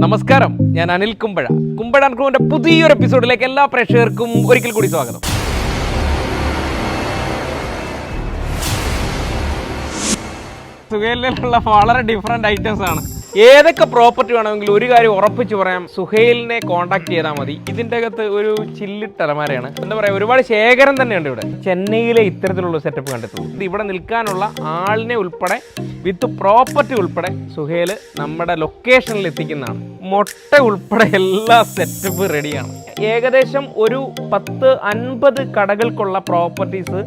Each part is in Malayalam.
നമസ്കാരം. ഞാൻ അനിൽ കുമ്പഴ. കുമ്പഴ ക്രൂവിന്റെ പുതിയൊരു എപ്പിസോഡിലേക്ക് എല്ലാ പ്രേക്ഷകർക്കും ഒരിക്കൽ കൂടി സ്വാഗതം. സുഖയിലുള്ള വളരെ ഡിഫറെന്റ് ഐറ്റംസ് ആണ്. ഏതൊക്കെ പ്രോപ്പർട്ടി വേണമെങ്കിലും ഒരു കാര്യം ഉറപ്പിച്ചു പറയാം. സുഹൈലിനെ കോൺടാക്ട് ചെയ്താൽ മതി. ഇതിന്റെ അകത്ത് ഒരു ചില്ലിട്ടലമാരയാണ് എന്താ പറയാ ഒരുപാട് ശേഖരം തന്നെയുണ്ട് ഇവിടെ. ചെന്നൈയിലെ ഇത്തരത്തിലുള്ള സെറ്റപ്പ് കണ്ടെത്തുന്നു ഇവിടെ നിൽക്കാനുള്ള ആളിനെ ഉൾപ്പെടെ വിത്ത് പ്രോപ്പർട്ടി ഉൾപ്പെടെ സുഹേൽ നമ്മുടെ ലൊക്കേഷനിൽ എത്തിക്കുന്നതാണ്. മുട്ട ഉൾപ്പെടെ എല്ലാ സെറ്റപ്പ് റെഡിയാണ് ഏകദേശം ഒരു പത്ത് അൻപത് കടകൾക്കുള്ള പ്രോപ്പർട്ടീസ്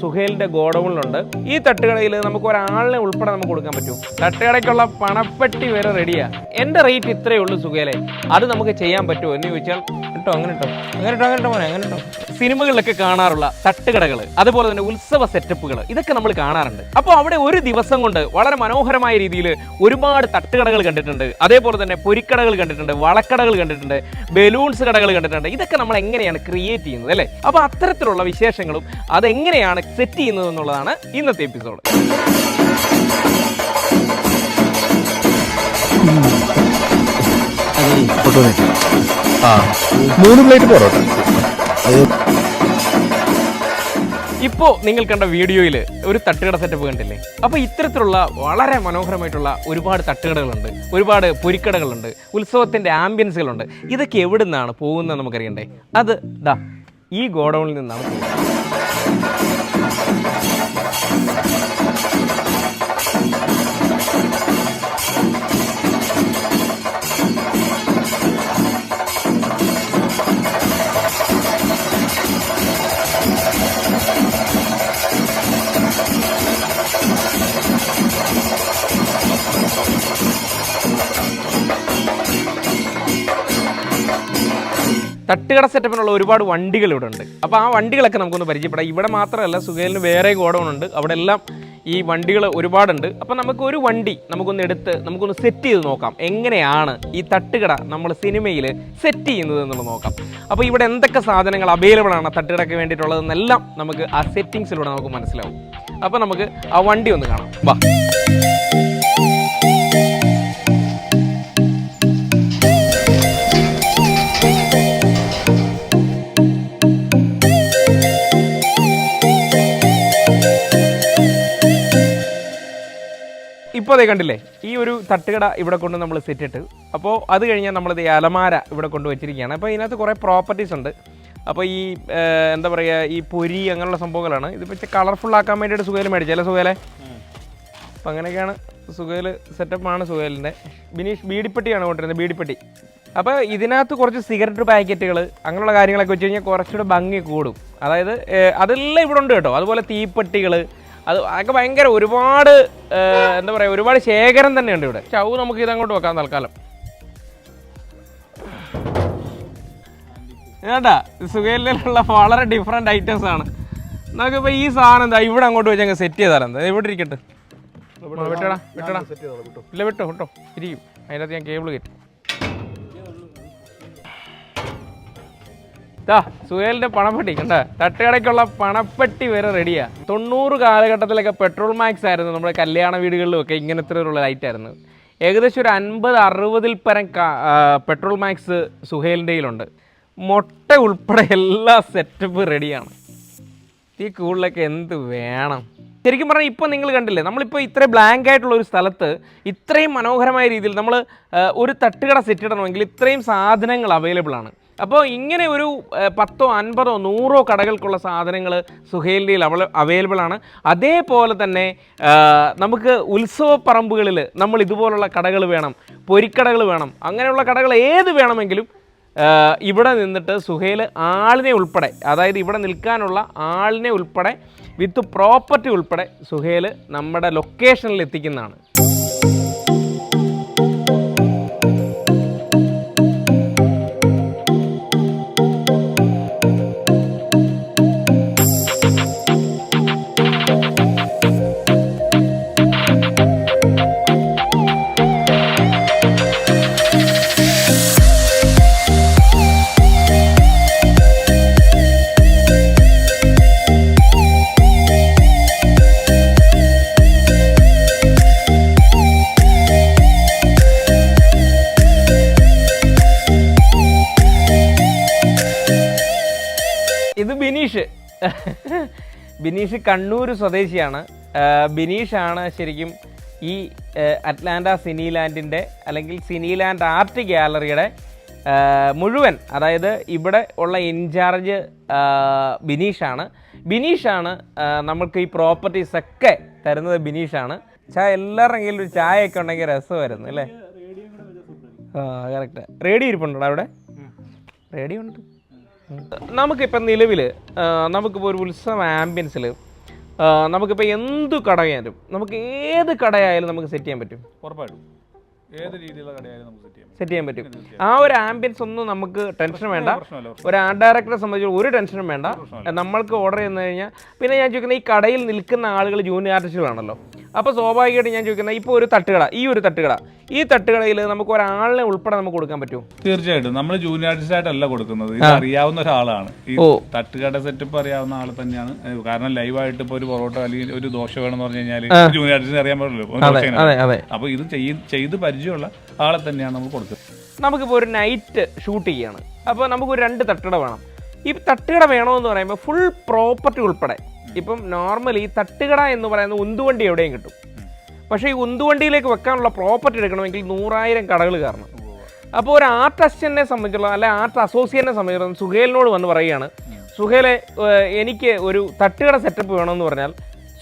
സുഹേലിന്റെ ഗോഡൗണിലുണ്ട്. ഈ തട്ടുകടയിൽ നമുക്ക് ഒരാളിനെ ഉൾപ്പെടെ നമുക്ക് കൊടുക്കാൻ പറ്റും. തട്ടുകടയ്ക്കുള്ള പണപ്പെട്ടി വരെ റെഡിയാ എന്റെ റേറ്റ് ഇത്രയേ ഉള്ളൂ സുഹേലെ. അത് നമുക്ക് ചെയ്യാൻ പറ്റുമോ എന്ന് ചോദിച്ചാൽ കേട്ടോ അങ്ങനെ കേട്ടോ അങ്ങനെ കേട്ടോ അങ്ങനെ മോനെ അങ്ങനെ കേട്ടോ സിനിമകളിലൊക്കെ കാണാറുള്ള തട്ടുകടകൾ അതുപോലെ തന്നെ ഉത്സവ സെറ്റപ്പുകൾ ഇതൊക്കെ നമ്മൾ കാണാറുണ്ട്. അപ്പോൾ അവിടെ ഒരു ദിവസം കൊണ്ട് വളരെ മനോഹരമായ രീതിയിൽ ഒരുപാട് തട്ടുകടകൾ കണ്ടിട്ടുണ്ട്. അതേപോലെ തന്നെ പൊരിക്കടകൾ കണ്ടിട്ടുണ്ട് വളക്കടകൾ കണ്ടിട്ടുണ്ട് ബലൂൺസ് കടകൾ കണ്ടിട്ടുണ്ട്. ഇതൊക്കെ നമ്മൾ എങ്ങനെയാണ് ക്രിയേറ്റ് ചെയ്യുന്നത് അല്ലേ? അപ്പോൾ അത്തരത്തിലുള്ള വിശേഷങ്ങളും അതെങ്ങനെയാണ് സെറ്റ് ചെയ്യുന്നത് എന്നുള്ളതാണ് ഇന്നത്തെ എപ്പിസോഡ് മൂന്ന് പ്ലേറ്റ് പൊറോട്ട. ഇപ്പോൾ നിങ്ങൾ കണ്ട വീഡിയോയിൽ ഒരു തട്ടുകട സെറ്റപ്പ് കണ്ടില്ലേ? അപ്പോൾ ഇത്തരത്തിലുള്ള വളരെ മനോഹരമായിട്ടുള്ള ഒരുപാട് തട്ടുകടകളുണ്ട് ഒരുപാട് പൊരിക്കടകളുണ്ട് ഉത്സവത്തിന്റെ ആംബിയൻസുകളുണ്ട് ഇതൊക്കെ എവിടെ നിന്നാണ് പോകുന്നത് നമുക്കറിയണ്ടേ? അത് ദാ ഈ ഗോഡൗണിൽ നിന്നാണ് പോകുന്നത്. തട്ടുകട സെറ്റപ്പിനുള്ള ഒരുപാട് വണ്ടികൾ ഇവിടെ ഉണ്ട്. അപ്പോൾ ആ വണ്ടികളൊക്കെ നമുക്കൊന്ന് പരിചയപ്പെടാം. ഇവിടെ മാത്രമല്ല സുഖേലിന് വേറെ ഗോഡൗൺ ഉണ്ട്. അവിടെ എല്ലാം ഈ വണ്ടികൾ ഒരുപാടുണ്ട്. അപ്പോൾ നമുക്ക് ഒരു വണ്ടി നമുക്കൊന്ന് എടുത്ത് നമുക്കൊന്ന് സെറ്റ് ചെയ്ത് നോക്കാം. എങ്ങനെയാണ് ഈ തട്ടുകട നമ്മൾ സിനിമയിൽ സെറ്റ് ചെയ്യുന്നത് എന്നുള്ളത് നോക്കാം. അപ്പോൾ ഇവിടെ എന്തൊക്കെ സാധനങ്ങൾ അവൈലബിൾ ആണ് തട്ടുകടയ്ക്ക് വേണ്ടിയിട്ടുള്ളതെന്നെല്ലാം നമുക്ക് ആ സെറ്റിങ്സിലൂടെ നമുക്ക് മനസ്സിലാവും. അപ്പോൾ നമുക്ക് ആ വണ്ടി ഒന്ന് കാണാം. വാ. ഇപ്പോൾ അതേ കണ്ടില്ലേ? ഈ ഒരു തട്ടുകട ഇവിടെ കൊണ്ട് നമ്മൾ സെറ്റ് ഇട്ട്. അപ്പോൾ അത് കഴിഞ്ഞാൽ നമ്മളിത് ഈ അലമാര ഇവിടെ കൊണ്ട് വെച്ചിരിക്കുകയാണ്. അപ്പോൾ ഇതിനകത്ത് കുറേ പ്രോപ്പർട്ടീസ് ഉണ്ട്. അപ്പോൾ ഈ എന്താ പറയുക ഈ പൊരി അങ്ങനെയുള്ള സംഭവങ്ങളാണ്. ഇതിപ്പോൾ ഇച്ചിരി ആക്കാൻ വേണ്ടിയിട്ട് സുഖേൽ മേടിച്ചല്ലേ സുഖേലെ അപ്പം അങ്ങനെയൊക്കെയാണ് സുഖേൽ സെറ്റപ്പാണ് സുഖേലിന്റെ ബിനീഷ് ബീഡിപ്പെട്ടിയാണ് കൊണ്ടിരുന്നത് ബീഡിപ്പെട്ടി അപ്പോൾ ഇതിനകത്ത് കുറച്ച് സിഗരറ്റ് പാക്കറ്റുകൾ അങ്ങനെയുള്ള കാര്യങ്ങളൊക്കെ വെച്ച് കഴിഞ്ഞാൽ കുറച്ചുകൂടെ ഭംഗി കൂടും. അതായത് അതെല്ലാം ഇവിടെ ഉണ്ട് കേട്ടോ. അതുപോലെ തീപ്പെട്ടികൾ അത് അതൊക്കെ ഭയങ്കര ഒരുപാട് എന്താ പറയുക ഒരുപാട് ശേഖരം തന്നെയുണ്ട് ഇവിടെ. ചവ് നമുക്ക് ഇതങ്ങോട്ട് വെക്കാം തൽക്കാലം. ഏട്ടാ സുഖയിലുള്ള വളരെ ഡിഫറെന്റ് ഐറ്റംസ് ആണ്. നമുക്ക് നമുക്കിപ്പോൾ ഈ സാധനം എന്താ ഇവിടെ അങ്ങോട്ട് വെച്ച് അങ്ങ് സെറ്റ് ചെയ്താലും എന്താ? ഇവിടെ ഇരിക്കട്ടെ. വിട്ടടാ വിട്ടടാ. ഇല്ല വിട്ടോ വിട്ടോ. ഇരിക്കും. അതിനകത്ത് ഞാൻ കേബിൾ കയറ്റി. ദാ സുഹേലിന്റെ പണപ്പെട്ടി കണ്ട? തട്ടുകടയ്ക്കുള്ള പണപ്പെട്ടി വരെ റെഡിയാ തൊണ്ണൂറ് കാലഘട്ടത്തിലൊക്കെ പെട്രോൾ മാക്സ് ആയിരുന്നു നമ്മുടെ കല്യാണ വീടുകളിലും ഒക്കെ ഇങ്ങനത്തെ ഒരു ലൈറ്റ് ആയിരുന്നു. ഏകദേശം ഒരു അൻപത് അറുപതിൽ പരം പെട്രോൾ മാക്സ് സുഹേലിന്റെ കയ്യിലുണ്ട്. മുട്ട ഉൾപ്പെടെ എല്ലാ സെറ്റപ്പ് റെഡിയാണ് ഈ കൂടുതലൊക്കെ എന്ത് വേണം? ശരിക്കും പറഞ്ഞാൽ ഇപ്പോൾ നിങ്ങൾ കണ്ടില്ലേ നമ്മളിപ്പോൾ ഇത്രയും ബ്ലാങ്ക് ആയിട്ടുള്ള ഒരു സ്ഥലത്ത് ഇത്രയും മനോഹരമായ രീതിയിൽ നമ്മൾ ഒരു തട്ടുകട സെറ്റ് ഇടണമെങ്കിൽ ഇത്രയും സാധനങ്ങൾ അവൈലബിൾ ആണ്. അപ്പോൾ ഇങ്ങനെ ഒരു പത്തോ അൻപതോ നൂറോ കടകൾക്കുള്ള സാധനങ്ങൾ സുഹേലിന്റെ അവ അവൈലബിൾ ആണ്. അതേപോലെ തന്നെ നമുക്ക് ഉത്സവ പറമ്പുകളിൽ നമ്മൾ ഇതുപോലുള്ള കടകൾ വേണം പൊരിക്കടകൾ വേണം അങ്ങനെയുള്ള കടകൾ ഏത് വേണമെങ്കിലും ഇവിടെ നിന്നിട്ട് സുഹേൽ ആളിനെ ഉൾപ്പെടെ അതായത് ഇവിടെ നിൽക്കാനുള്ള ആളിനെ ഉൾപ്പെടെ വിത്ത് പ്രോപ്പർട്ടി ഉൾപ്പെടെ സുഹേൽ നമ്മുടെ ലൊക്കേഷനിൽ എത്തിക്കുന്നതാണ്. ബിനീഷ് കണ്ണൂർ സ്വദേശിയാണ്. ബിനീഷാണ് ശരിക്കും ഈ അറ്റ്ലാന്റ സിനിലാൻഡിന്റെ അല്ലെങ്കിൽ സിനിലാൻഡ് ആർട്ട് ഗ്യാലറിയുടെ മുഴുവൻ അതായത് ഇവിടെ ഉള്ള ഇൻചാർജ് ബിനീഷാണ്. ബിനീഷാണ് നമ്മൾക്ക് ഈ പ്രോപ്പർട്ടീസ് ഒക്കെ തരുന്നത് ബിനീഷാണ്. ചായ എല്ലാവരുടെ കയ്യിലും ഒരു ചായയൊക്കെ ഉണ്ടെങ്കിൽ രസമായിരുന്നു അല്ലേ? ആ കറക്റ്റ് റേഡിയോ ഇരിപ്പുണ്ടോ അവിടെ? റേഡിയോ ഉണ്ട്. നമുക്കിപ്പോൾ നിലവിൽ നമുക്കിപ്പോൾ ഒരു ഉത്സവ ആംബിയൻസിൽ നമുക്കിപ്പോൾ എന്ത് കടയായാലും നമുക്ക് ഏത് കടയായാലും നമുക്ക് സെറ്റ് ചെയ്യാൻ പറ്റും? ഉറപ്പായിട്ടും. ഏത് രീതിയിലുള്ള കടയായാലും നമുക്ക് സെറ്റ് ചെയ്യാം സെറ്റ് ചെയ്യാൻ പറ്റും. ആ ഒരു ആംബിയൻസ് ഒന്നും നമുക്ക് ടെൻഷൻ വേണ്ട. ഒരു ആർട്ട് ഡയറക്ടറെ സംബന്ധിച്ച് ഒരു ടെൻഷനും വേണ്ട. നമ്മൾക്ക് ഓർഡർ ചെയ്യുന്ന കഴിഞ്ഞാൽ പിന്നെ ഞാൻ ചോദിക്കുന്നത് ഈ കടയിൽ നിൽക്കുന്ന ആളുകൾ ജൂനിയർ ആർട്ടിസ്റ്റുകളാണല്ലോ അപ്പോൾ സ്വാഭാവികമായിട്ട് ഞാൻ ചോദിക്കുന്നത് ഇപ്പോൾ ഒരു തട്ടുകട ഈ ഒരു തട്ടുകട ഈ തട്ടുകടയിൽ നമുക്ക് ഒരാളിനെ ഉൾപ്പെടെ നമുക്ക് കൊടുക്കാൻ പറ്റുമോ? തീർച്ചയായിട്ടും. നമ്മൾ ജൂനിയർ ആർട്ടിസ്റ്റ് ആയിട്ടല്ല കൊടുക്കുന്നത്. ഇത് അറിയാവുന്ന ഒരാളാണ്. ഈ. തട്ടുകട സെറ്റപ്പ് അറിയാവുന്ന ആൾ തന്നെയാണ്. കാരണം ലൈവായിട്ട് ഇപ്പോൾ ഒരു പൊറോട്ട അല്ലെങ്കിൽ ഒരു ദോശ എന്ന് പറഞ്ഞു കഴിഞ്ഞാൽ ജൂനിയർ ആർട്ടിസ്റ്റിന് അറിയാൻ അതെ അപ്പോൾ ഇത് ചെയ്ത് പരിചയമുള്ള ആളെ തന്നെയാണ് നമ്മൾ കൊടുക്കുന്നത്. നമുക്കിപ്പോൾ ഒരു നൈറ്റ് ഷൂട്ട് ചെയ്യാണ്. അപ്പോൾ നമുക്കൊരു രണ്ട് തട്ടുകട വേണം. ഈ തട്ടുകട വേണമെന്ന് പറയുമ്പോൾ ഫുൾ പ്രോപ്പർട്ടി ഉൾപ്പെടെ ഇപ്പം നോർമലി തട്ടുകട എന്ന് പറയുന്ന ഉന്തുവണ്ടി എവിടെയും കിട്ടും. പക്ഷേ ഈ ഉന്തുവണ്ടിയിലേക്ക് വെക്കാനുള്ള പ്രോപ്പർട്ടി എടുക്കണമെങ്കിൽ നൂറായിരം കടകൾ കാരണം അപ്പോൾ ഒരു ആർട്ട് അസിസ്റ്റന്റിനെ സംബന്ധിച്ചുള്ള അല്ലെ ആർട്ട് അസോസിയേറ്റിനെ സംബന്ധിച്ചിടത്തോളം സുഹേലിനോട് വന്ന് പറയുകയാണ് സുഹേലെ എനിക്ക് ഒരു തട്ടുകട സെറ്റപ്പ് വേണമെന്ന് പറഞ്ഞാൽ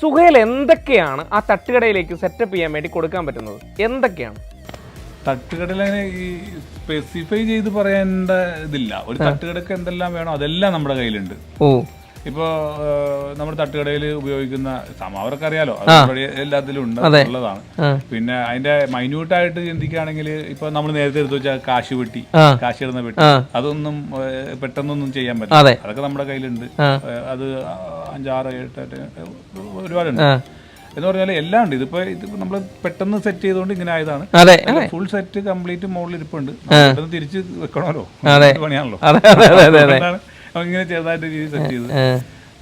സുഹേൽ എന്തൊക്കെയാണ് ആ തട്ടുകടയിലേക്ക് സെറ്റപ്പ് ചെയ്യാൻ വേണ്ടി കൊടുക്കാൻ പറ്റുന്നത്? എന്തൊക്കെയാണ്? തട്ടുകടയിൽ ഈ സ്പെസിഫൈ ചെയ്ത് പറയേണ്ട ഇതില്ല. ഒരു തട്ടുകടക്ക് എന്തെല്ലാം വേണോ അതെല്ലാം നമ്മുടെ കയ്യിലുണ്ട്. ഓ. ഇപ്പോ നമ്മുടെ തട്ടുകടയിൽ ഉപയോഗിക്കുന്ന ഇവിടെ എല്ലാത്തിലും ഉണ്ട് ഉള്ളതാണ് പിന്നെ അതിന്റെ മൈന്യൂട്ട് ആയിട്ട് ചിന്തിക്കുകയാണെങ്കിൽ ഇപ്പൊ നമ്മൾ നേരത്തെ എടുത്തു വെച്ചാൽ കാശ് വെട്ടി ആ. കാശ് ഇടുന്ന വെട്ടി അതൊന്നും പെട്ടെന്നൊന്നും ചെയ്യാൻ പറ്റില്ല. അതൊക്കെ നമ്മുടെ കയ്യിലുണ്ട്. അത് അഞ്ചാറ് എട്ട് എട്ട് ഒരുപാടുണ്ട്. എന്ന് പറഞ്ഞാൽ എല്ലാം ഉണ്ട്. ഇതിപ്പോ ഇത് നമ്മൾ പെട്ടെന്ന് സെറ്റ് ചെയ്തുകൊണ്ട് ഇങ്ങനെ ആയതാണ്. ഫുൾ സെറ്റ് കംപ്ലീറ്റ് മുകളിൽ ഇരിപ്പുണ്ട് തിരിച്ച് വെക്കണമല്ലോ. പണിയാണല്ലോ. ഇങ്ങനെ ചെറുതായിട്ട് രീതി സെറ്റ് ചെയ്ത്.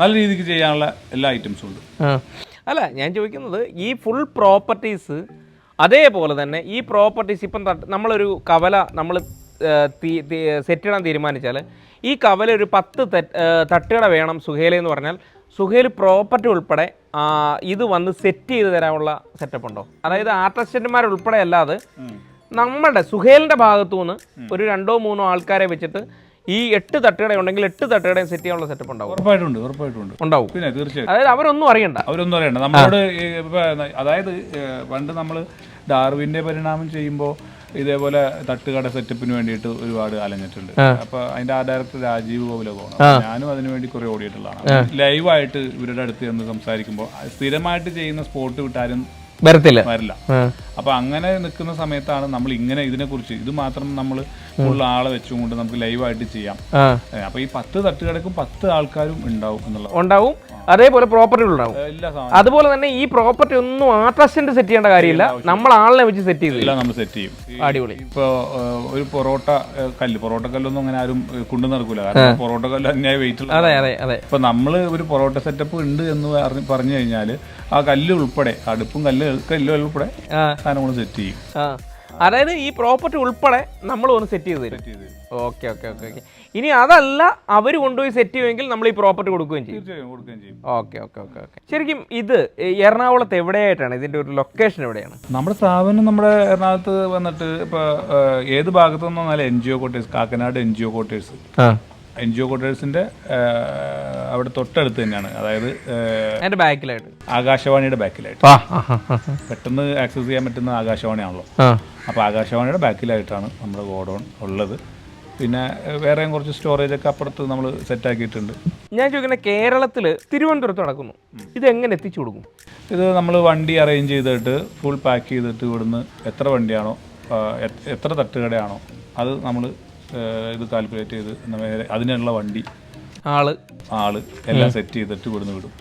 നല്ല രീതിക്ക് ചെയ്യാനുള്ള എല്ലാ ഐറ്റംസും ഉണ്ട്. അല്ല ഞാൻ ചോദിക്കുന്നത് ഈ ഫുൾ പ്രോപ്പർട്ടീസ് അതേപോലെ തന്നെ ഈ പ്രോപ്പർട്ടീസ് ഇപ്പം നമ്മളൊരു കവല നമ്മൾ സെറ്റ് ഇടാൻ തീരുമാനിച്ചാൽ ഈ കവല ഒരു പത്ത് തട്ടുകട വേണം സുഹേല എന്ന് പറഞ്ഞാൽ. സുഹേൽ പ്രോപ്പർട്ടി ഉൾപ്പെടെ ഇത് വന്ന് സെറ്റ് ചെയ്ത് തരാനുള്ള സെറ്റപ്പ് ഉണ്ടോ? അതായത് ആർട്ടിസ്റ്റന്മാർ ഉൾപ്പെടെ അല്ലാതെ നമ്മുടെ സുഹേലിന്റെ ഭാഗത്തു നിന്ന് ഒരു രണ്ടോ മൂന്നോ ആൾക്കാരെ വെച്ചിട്ട് ഈ എട്ട് തട്ടുകട ഉണ്ടെങ്കിൽ എട്ട് തട്ടുകടയും സെറ്റ് ചെയ്യാനുള്ള സെറ്റപ്പ് ഉണ്ടാവും. ഉറപ്പായിട്ടുണ്ട് ഉറപ്പായിട്ടുണ്ട് ഉണ്ടാവും. പിന്നെ തീർച്ചയായും. അതായത് അവരൊന്നും അറിയണ്ട. അവരൊന്നും അറിയണ്ട. നമ്മളോട് അതായത് പണ്ട് നമ്മൾ ഡാർവിന്റെ പരിണാമം ചെയ്യുമ്പോൾ ഇതേപോലെ തട്ടുകട സെറ്റപ്പിന് വേണ്ടിയിട്ട് ഒരുപാട് അലഞ്ഞിട്ടുണ്ട്. അപ്പൊ അതിന്റെ ആ ഡയറക്ടർ രാജീവ് പോകണം. ഞാനും അതിനു വേണ്ടി കുറെ ഓടിയിട്ടുള്ളതാണ്. ലൈവായിട്ട് ഇവരുടെ അടുത്ത് ചെന്ന് സംസാരിക്കുമ്പോൾ സ്ഥിരമായിട്ട് ചെയ്യുന്ന സ്പോട്ട് വിട്ടാലും വരത്തില്ല. വരില്ല. അപ്പൊ അങ്ങനെ നിൽക്കുന്ന സമയത്താണ് നമ്മൾ ഇങ്ങനെ ഇതിനെക്കുറിച്ച് ഇത് മാത്രം നമ്മൾ ഉള്ള ആളെ വെച്ചുകൊണ്ട് നമുക്ക് ലൈവായിട്ട് ചെയ്യാം. അപ്പോൾ അപ്പൊ ഈ പത്ത് തട്ടുകടക്കും പത്ത് ആൾക്കാരും ഉണ്ടാവും എന്നുള്ളത്. ഉണ്ടാവും. അതേപോലെ പ്രോപ്പർട്ടി ഉണ്ടാവും. അതുപോലെ തന്നെ ഈ പ്രോപ്പർട്ടി ഒന്നും ആർട്ടിസ്റ്റന്റ് സെറ്റ് ചെയ്യേണ്ട കാര്യമില്ല. നമ്മൾ ആളിനെ വെച്ച് സെറ്റ് ചെയ്തില്ല നമ്മൾ സെറ്റ് ചെയ്യും. അടിപൊളി. ഇപ്പൊ ഒരു പൊറോട്ട കല്ല്. പൊറോട്ട കല്ലൊന്നും അങ്ങനെ ആരും കൊണ്ടു നടക്കൂല. കാരണം പൊറോട്ട കല്ല് അന്യായ വെയിറ്റ് അതെ അതെ അതെ. ഇപ്പൊ നമ്മൾ ഒരു പൊറോട്ട സെറ്റപ്പ് ഉണ്ട് എന്ന് പറഞ്ഞു കഴിഞ്ഞാൽ ആ കല്ല് ഉൾപ്പെടെ അടുപ്പും കല്ല് കല്ല് ഉൾപ്പെടെ സാധനങ്ങൾ സെറ്റ് ചെയ്യും. അതായത് ഈ പ്രോപ്പർട്ടി ഉൾപ്പെടെ നമ്മൾ ഒന്ന് സെറ്റ് ചെയ്ത് തരും. ഓക്കെ ഓക്കെ ഓക്കെ ഓക്കെ ഇനി അതല്ല അവർ കൊണ്ടുപോയി സെറ്റ് ചെയ്യുമെങ്കിൽ നമ്മൾ ഈ പ്രോപ്പർട്ടി കൊടുക്കുകയും ചെയ്യും. ഓക്കെ ഓക്കെ ഓക്കെ ഓക്കെ ശരിക്കും ഇത് എറണാകുളത്ത് എവിടെയായിട്ടാണ്? ഇതിന്റെ ഒരു ലൊക്കേഷൻ എവിടെയാണ്? നമ്മുടെ സ്ഥാപനം നമ്മുടെ എറണാകുളത്ത് വന്നിട്ട് ഇപ്പൊ ഏത് ഭാഗത്തു നിന്നാലും N G O quarters Kakkanad N G O quarters N G O കോട്ടേഴ്സിന്റെ അവിടെ തൊട്ടടുത്ത് തന്നെയാണ്. അതായത് അതിന്റെ ബാക്കിലായിട്ട്. ആകാശവാണിയുടെ ബാക്കിലായിട്ട്. പെട്ടെന്ന് ആക്സസ് ചെയ്യാൻ പറ്റുന്ന ആകാശവാണിയാണല്ലോ. അപ്പോൾ ആകാശവാണിയുടെ ബാക്കിലായിട്ടാണ് നമ്മുടെ ഗോഡൗൺ ഉള്ളത്. പിന്നെ വേറെ വേറെയും കുറച്ച് സ്റ്റോറേജ് ഒക്കെ അപ്പുറത്ത് നമ്മൾ സെറ്റ് ആക്കിയിട്ടുണ്ട്. ഞാൻ ചോദിക്കുന്നത് കേരളത്തിൽ തിരുവനന്തപുരത്ത് നടക്കുന്നു. ഇത് എങ്ങനെ എത്തിച്ചു കൊടുക്കും? ഇത് നമ്മൾ വണ്ടി അറേഞ്ച് ചെയ്തിട്ട് ഫുൾ പാക്ക് ചെയ്തിട്ട് ഇവിടുന്ന് എത്ര വണ്ടിയാണോ എത്ര തട്ടുകടയാണോ അത് നമ്മൾ ഇത് കാൽക്കുലേറ്റ് ചെയ്ത് അതിനുള്ള വണ്ടി. ആൾ. ആൾ. എല്ലാം സെറ്റ് ചെയ്തിട്ട് ഇവിടുന്ന് വിടും.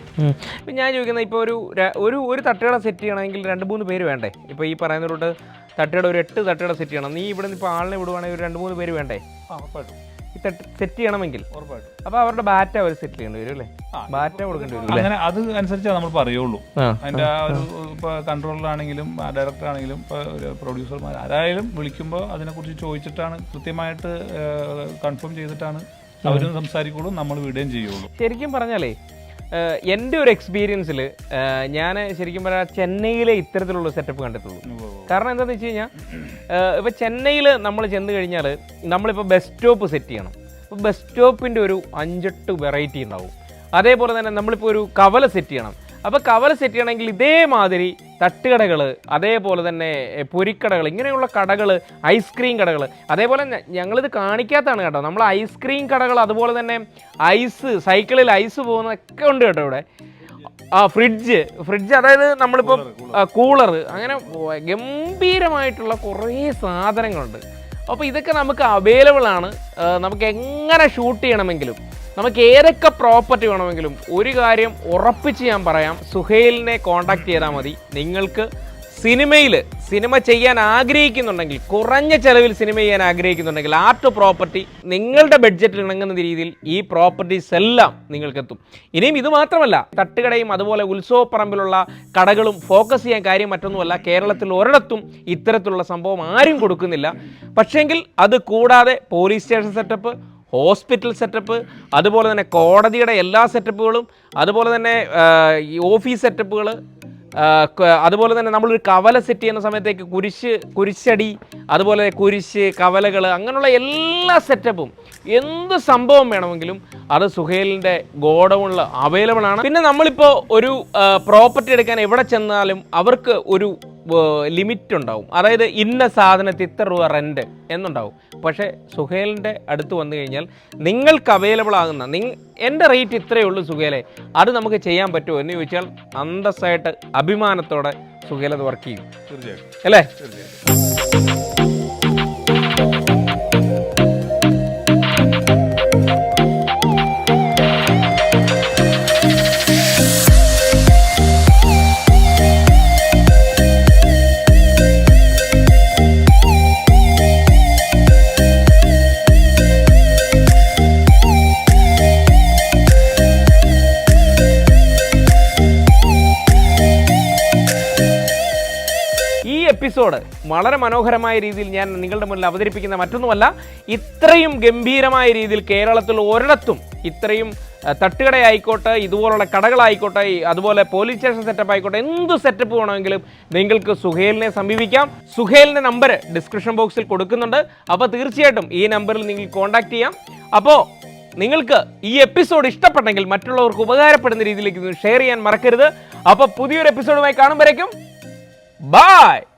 ഇപ്പം ഞാൻ ചോദിക്കുന്നത് ഇപ്പോൾ ഒരു ഒരു ഒരു തട്ടുകട സെറ്റ് ചെയ്യണമെങ്കിൽ രണ്ട് മൂന്ന് പേര് വേണ്ടേ? ഇപ്പോൾ ഈ പറയുന്ന റൂട്ട് തട്ടുകട ഒരു എട്ട് തട്ടുകട സെറ്റ് ചെയ്യണം. നീ ഇവിടെ നിന്ന് ഇപ്പോൾ ആളിനെ വിടുവാണെങ്കിൽ ഒരു രണ്ട് മൂന്ന് പേര് വേണ്ടേ? ആ ഉറപ്പായിട്ടും. തട്ട് സെറ്റ് ചെയ്യണമെങ്കിൽ. അപ്പൊ അവരുടെ ബാറ്റ അവർ സെറ്റ് ചെയ്യേണ്ടി വരും അല്ലേ? ബാറ്റ കൊടുക്കേണ്ടി വരും അങ്ങനെ അത് അനുസരിച്ചാണ് നമ്മൾ പറയുള്ളൂ. അതിന്റെ ആ ഒരു ഇപ്പൊ കൺട്രോളറാണെങ്കിലും ഡയറക്ടർ ആണെങ്കിലും ഇപ്പൊ പ്രൊഡ്യൂസർമാർ ആരായാലും വിളിക്കുമ്പോൾ അതിനെക്കുറിച്ച് ചോദിച്ചിട്ടാണ് കൃത്യമായിട്ട് കൺഫേം ചെയ്തിട്ടാണ് അവരും സംസാരിക്കുള്ളൂ നമ്മൾ വിടുകയും ചെയ്യുള്ളൂ. ശരിക്കും പറഞ്ഞാലേ എന്റെ ഒരു എക്സ്പീരിയൻസിൽ ഞാൻ ശരിക്കും പറഞ്ഞാൽ ചെന്നൈയിലെ ഇത്തരത്തിലുള്ള സെറ്റപ്പ് കണ്ടിട്ടുള്ളൂ. കാരണം എന്താണെന്ന് വെച്ച് കഴിഞ്ഞാൽ ഇപ്പോൾ ചെന്നൈയിൽ നമ്മൾ ചെന്ന് കഴിഞ്ഞാൽ നമ്മളിപ്പോൾ ബസ് സ്റ്റോപ്പ് സെറ്റ് ചെയ്യണം. അപ്പോൾ ബസ് സ്റ്റോപ്പിന്റെ ഒരു അഞ്ചെട്ട് വെറൈറ്റി ഉണ്ടാവും. അതേപോലെ തന്നെ നമ്മളിപ്പോൾ ഒരു കവല സെറ്റ് ചെയ്യണം. അപ്പോൾ കവല സെറ്റ് ചെയ്യണമെങ്കിൽ ഇതേമാതിരി തട്ടുകടകൾ അതേപോലെ തന്നെ പൊരിക്കടകൾ ഇങ്ങനെയുള്ള കടകൾ ഐസ്ക്രീം കടകൾ അതേപോലെ ഞങ്ങളിത് കാണിക്കാത്തതാണ് കേട്ടോ. നമ്മൾ ഐസ്ക്രീം കടകൾ അതുപോലെ തന്നെ ഐസ് സൈക്കിളിൽ ഐസ് പോകുന്നതൊക്കെ ഉണ്ട് കേട്ടോ ഇവിടെ. ആ ഫ്രിഡ്ജ് ഫ്രിഡ്ജ് അതായത് നമ്മളിപ്പോൾ കൂളർ അങ്ങനെ ഗംഭീരമായിട്ടുള്ള കുറേ സാധനങ്ങളുണ്ട്. അപ്പോൾ ഇതൊക്കെ നമുക്ക് അവൈലബിൾ ആണ്. നമുക്ക് എങ്ങനെ ഷൂട്ട് ചെയ്യണമെങ്കിലും. നമുക്ക് ഏതൊക്കെ പ്രോപ്പർട്ടി വേണമെങ്കിലും ഒരു കാര്യം ഉറപ്പിച്ച് ഞാൻ പറയാം. സുഹേലിനെ കോണ്ടാക്ട് ചെയ്താൽ മതി. നിങ്ങൾക്ക് സിനിമയിൽ സിനിമ ചെയ്യാൻ ആഗ്രഹിക്കുന്നുണ്ടെങ്കിൽ കുറഞ്ഞ ചെലവിൽ സിനിമ ചെയ്യാൻ ആഗ്രഹിക്കുന്നുണ്ടെങ്കിൽ ആർട്ട് പ്രോപ്പർട്ടി നിങ്ങളുടെ ബഡ്ജറ്റിൽ ഇണങ്ങുന്ന രീതിയിൽ ഈ പ്രോപ്പർട്ടീസ് എല്ലാം നിങ്ങൾക്കെത്തും. ഇനിയും ഇത് മാത്രമല്ല തട്ടുകടയും അതുപോലെ ഉത്സവപ്പറമ്പിലുള്ള കടകളും ഫോക്കസ് ചെയ്യാൻ കാര്യം മറ്റൊന്നുമല്ല. കേരളത്തിൽ ഒരിടത്തും ഇത്തരത്തിലുള്ള സംഭവം ആരും കൊടുക്കുന്നില്ല. പക്ഷേങ്കിൽ അത് കൂടാതെ police station setup hospital setup അതുപോലെ തന്നെ കോടതിയുടെ എല്ലാ സെറ്റപ്പുകളും അതുപോലെ തന്നെ ഈ ഓഫീസ് സെറ്റപ്പുകൾ അതുപോലെ തന്നെ നമ്മളൊരു കവല സെറ്റ് ചെയ്യുന്ന സമയത്തേക്ക് കുരിശ് കുരിശടി അതുപോലെ കുരിശ് കവലകൾ അങ്ങനെയുള്ള എല്ലാ സെറ്റപ്പും എന്ത് സംഭവം വേണമെങ്കിലും അത് സുഹേലിന്റെ ഗോഡൗണിൽ അവൈലബിൾ ആണ്. പിന്നെ നമ്മളിപ്പോൾ ഒരു പ്രോപ്പർട്ടി എടുക്കാൻ എവിടെ ചെന്നാലും അവർക്ക് ഒരു ലിമിറ്റ് ഉണ്ടാവും അതായത് ഇന്ന സാധനത്തിന് ഇത്ര രൂപ റെന്റ് എന്നുണ്ടാവും. പക്ഷേ സുഹേലിന്റെ അടുത്ത് വന്നു കഴിഞ്ഞാൽ നിങ്ങൾക്ക് അവൈലബിൾ ആകുന്ന നിങ്ങൾ എന്റെ റേറ്റ് ഇത്രയേ ഉള്ളൂ സുഹേലെ അത് നമുക്ക് ചെയ്യാൻ പറ്റുമോ എന്ന് ചോദിച്ചാൽ അന്തസ്സായിട്ട് അഭിമാനത്തോടെ സുഹേൽ അത് വർക്ക് ചെയ്യും. അല്ലേ? എപ്പിസോഡ്. വളരെ മനോഹരമായ രീതിയിൽ ഞാൻ നിങ്ങളുടെ മുന്നിൽ അവതരിപ്പിക്കുന്ന മറ്റൊന്നുമല്ല ഇത്രയും ഗംഭീരമായ രീതിയിൽ കേരളത്തിൽ ഒരിടത്തും ഇത്രയും തട്ടുകടയായിക്കോട്ടെ ഇതുപോലുള്ള കടകളായിക്കോട്ടെ അതുപോലെ പോലീസ് സ്റ്റേഷൻ സെറ്റപ്പ് ആയിക്കോട്ടെ എന്ത് സെറ്റപ്പ് വേണമെങ്കിലും നിങ്ങൾക്ക് സുഹേലിനെ സമീപിക്കാം. സുഹേലിന്റെ നമ്പർ ഡിസ്ക്രിപ്ഷൻ ബോക്സിൽ കൊടുക്കുന്നുണ്ട്. അപ്പോൾ തീർച്ചയായിട്ടും ഈ നമ്പറിൽ നിങ്ങൾ കോൺടാക്ട് ചെയ്യാം. അപ്പോൾ നിങ്ങൾക്ക് ഈ എപ്പിസോഡ് ഇഷ്ടപ്പെട്ടെങ്കിൽ മറ്റുള്ളവർക്ക് ഉപകാരപ്പെടുന്ന രീതിയിലേക്ക് ഷെയർ ചെയ്യാൻ മറക്കരുത്. അപ്പോൾ പുതിയൊരു എപ്പിസോഡുമായി കാണുമ്പോഴേക്കും Bye.